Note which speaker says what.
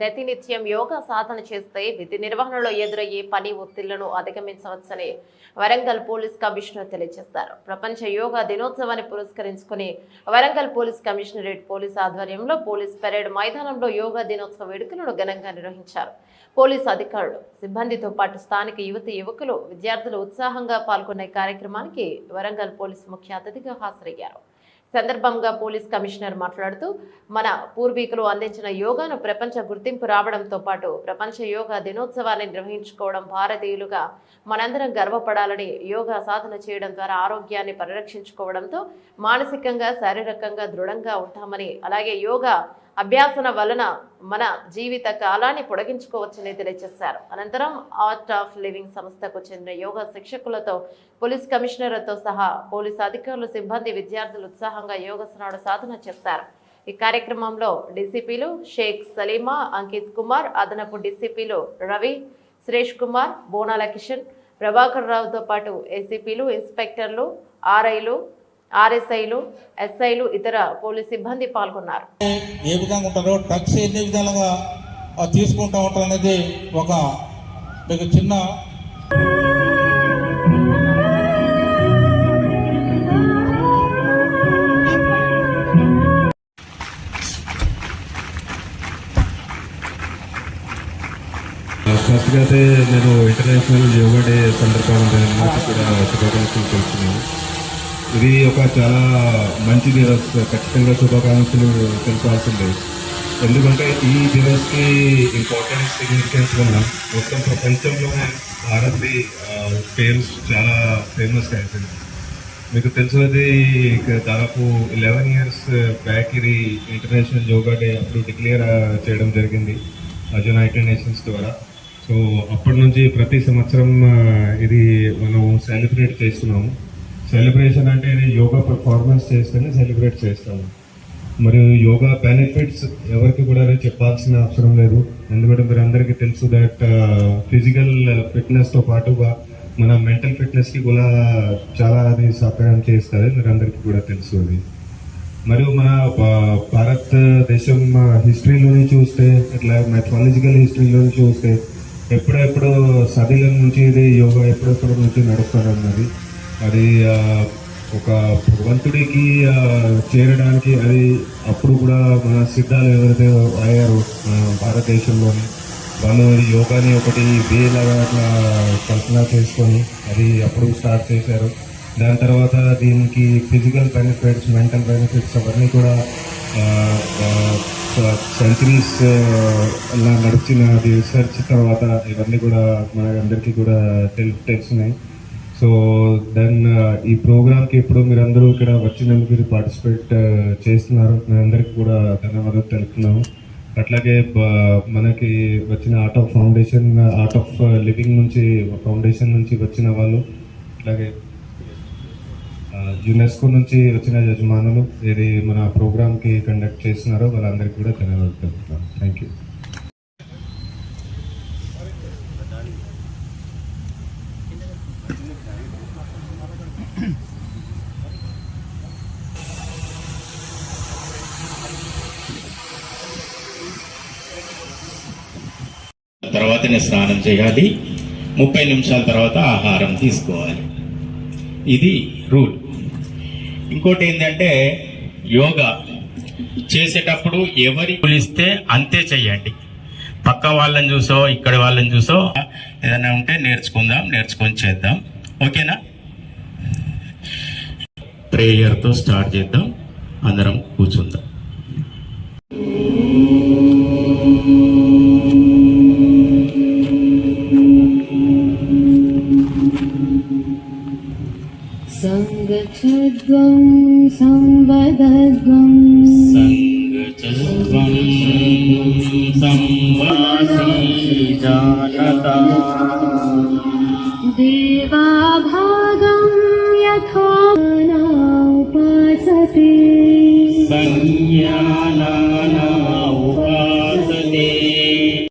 Speaker 1: ప్రతినిత్యం యోగా సాధన చేస్తే విధి నిర్వహణలో ఎదురయ్యే పని ఒత్తిళ్ళను అధిగమించవచ్చని వరంగల్ పోలీస్ కమిషనర్ తెలియజేశారు. ప్రపంచ యోగా దినోత్సవాన్ని పురస్కరించుకుని వరంగల్ పోలీస్ కమిషనరేట్ పోలీస్ ఆధ్వర్యంలో పోలీస్ పెరేడ్ మైదానంలో యోగా దినోత్సవ వేడుకలను ఘనంగా నిర్వహించారు. పోలీస్ అధికారులు సిబ్బందితో పాటు స్థానిక యువతి యువకులు విద్యార్థులు ఉత్సాహంగా పాల్గొన్న కార్యక్రమానికి వరంగల్ పోలీస్ ముఖ్య అతిథిగా హాజరయ్యారు. సందర్భంగా పోలీస్ కమిషనర్ మాట్లాడుతూ మన పూర్వీకులు అందించిన యోగాను ప్రపంచ గుర్తింపు రావడంతో పాటు ప్రపంచ యోగా దినోత్సవాన్ని నిర్వహించుకోవడం భారతీయులుగా మనందరం గర్వపడాలని యోగా సాధన చేయడం ద్వారా ఆరోగ్యాన్ని పరిరక్షించుకోవడంతో మానసికంగా శారీరకంగా దృఢంగా ఉంటామని అలాగే యోగా అభ్యాసన వలన మన జీవిత కాలాన్ని పొడిగించుకోవచ్చని తెలియజేశారు. అనంతరం ఆర్ట్ ఆఫ్ లివింగ్ సంస్థకు చెందిన యోగా శిక్షకులతో పోలీస్ కమిషనర్తో సహా పోలీస్ అధికారులు సిబ్బంది విద్యార్థులు ఉత్సాహంగా యోగస్నాడు సాధన చేశారు. ఈ కార్యక్రమంలో డీసీపీలు షేక్ సలీమా అంకిత్ కుమార్ అదనపు డీసీపీలు రవి సురేష్ కుమార్ బోనాల కిషన్ ప్రభాకర్ రావుతో పాటు ఏసీపీలు ఇన్స్పెక్టర్లు ఆర్ఐలు ఆర్ఎస్ఐలు ఎస్ఐలు ఇతర పోలీస్ సిబ్బంది పాల్గొన్నారు.
Speaker 2: ఏ విధంగా ఉంటారో డ్రగ్స్ ఎన్ని విధాలుగా తీసుకుంటూ ఉంటారు అనేది ఒక మీకు చిన్న
Speaker 3: ఫస్ట్గా అయితే నేను ఇంటర్నేషనల్ యోగా డే సందర్భంగా కూడా శుభాకాంక్షలు తెలుపుతున్నాను. ఇది ఒక చాలా మంచి దివస్ ఖచ్చితంగా శుభాకాంక్షలు తెలపాల్సిందే. ఎందుకంటే ఈ దివస్కి ఇంపార్టెన్స్ సిగ్నిఫికెన్స్ వల్ల మొత్తం ప్రపంచంలోనే భారత్ది పేరు చాలా ఫేమస్ అయిపోయింది. మీకు తెలిసినది దాదాపు లెవెన్ ఇయర్స్ బ్యాక్ ఇది ఇంటర్నేషనల్ యోగా డే అప్పుడు డిక్లేర్ చేయడం జరిగింది యునైటెడ్ నేషన్స్ ద్వారా. సో అప్పటి నుంచి ప్రతి సంవత్సరం ఇది మనం సెలబ్రేట్ చేస్తున్నాము. సెలబ్రేషన్ అంటే యోగా పర్ఫార్మెన్స్ చేస్తేనే సెలబ్రేట్ చేస్తాము మరియు యోగా బెనిఫిట్స్ ఎవరికి కూడా చెప్పాల్సిన అవసరం లేదు. ఎందుకంటే మీరు అందరికీ తెలుసు దట్ ఫిజికల్ ఫిట్నెస్తో పాటుగా మన మెంటల్ ఫిట్నెస్కి కూడా చాలా అది సహాయం చేస్తుంది. మీరు అందరికీ కూడా తెలుసు అది. మరియు మన భా- భారతదేశం హిస్టరీలోని చూస్తే ఇట్లా మెథాలజికల్ హిస్టరీలోని చూస్తే ఎప్పుడెప్పుడు సదిల నుంచి ఇది యోగా ఎప్పుడెప్పుడు నుంచి నడుస్తారు అన్నది అది ఒక భగవంతుడికి చేరడానికి అది అప్పుడు కూడా మన సిద్ధాలు ఎవరైతే అయ్యారు భారతదేశంలోని వాళ్ళు యోగాని ఒకటి వేలాగా అట్లా కల్పన చేసుకొని అది అప్పుడు స్టార్ట్ చేశారు. దాని తర్వాత దీనికి ఫిజికల్ బెనిఫిట్స్ మెంటల్ బెనిఫిట్స్ అవన్నీ కూడా సెంచరీస్ అలా నడిచిన అది రీసెర్చ్ తర్వాత ఇవన్నీ కూడా మన అందరికీ కూడా తెలుపు తెలిసినాయి. సో దెన్ ఈ ప్రోగ్రామ్కి ఇప్పుడు మీరు అందరూ ఇక్కడ వచ్చినందుకు మీరు పార్టిసిపేట్ చేస్తున్నారు. మీ అందరికీ కూడా ధన్యవాదాలు తెలుపుతున్నాము. అట్లాగే మనకి వచ్చిన art of foundation art of living నుంచి ఫౌండేషన్ నుంచి వచ్చిన వాళ్ళు అట్లాగే యునెస్కో నుంచి వచ్చిన యజమానులు ఇది మన ప్రోగ్రామ్కి కండక్ట్ చేస్తున్నారో వాళ్ళందరికీ కూడా ధన్యవాదాలు తెలుపుతున్నాను థ్యాంక్ యూ
Speaker 4: తర్వాతనే స్నానం చేయాలి. ముప్పై నిమిషాల తర్వాత ఆహారం తీసుకోవాలి. ఇది రూల్. ఇంకోటి ఏంటంటే యోగా చేసేటప్పుడు ఎవరి పిలిస్తే అంతే చెయ్యండి పక్క వాళ్ళని చూసో ఇక్కడ వాళ్ళని చూసో ఏదైనా ఉంటే నేర్చుకుందాం నేర్చుకొని చేద్దాం ఓకేనా ప్రేయర్తో స్టార్ట్ చేద్దాం అందరం కూర్చుందాం
Speaker 5: सङ्गच्छध्वं संवदध्वं
Speaker 4: सङ्गचत्वं संवासी जानता
Speaker 5: देवाभागं यथा न उपासते।
Speaker 4: संज्ञा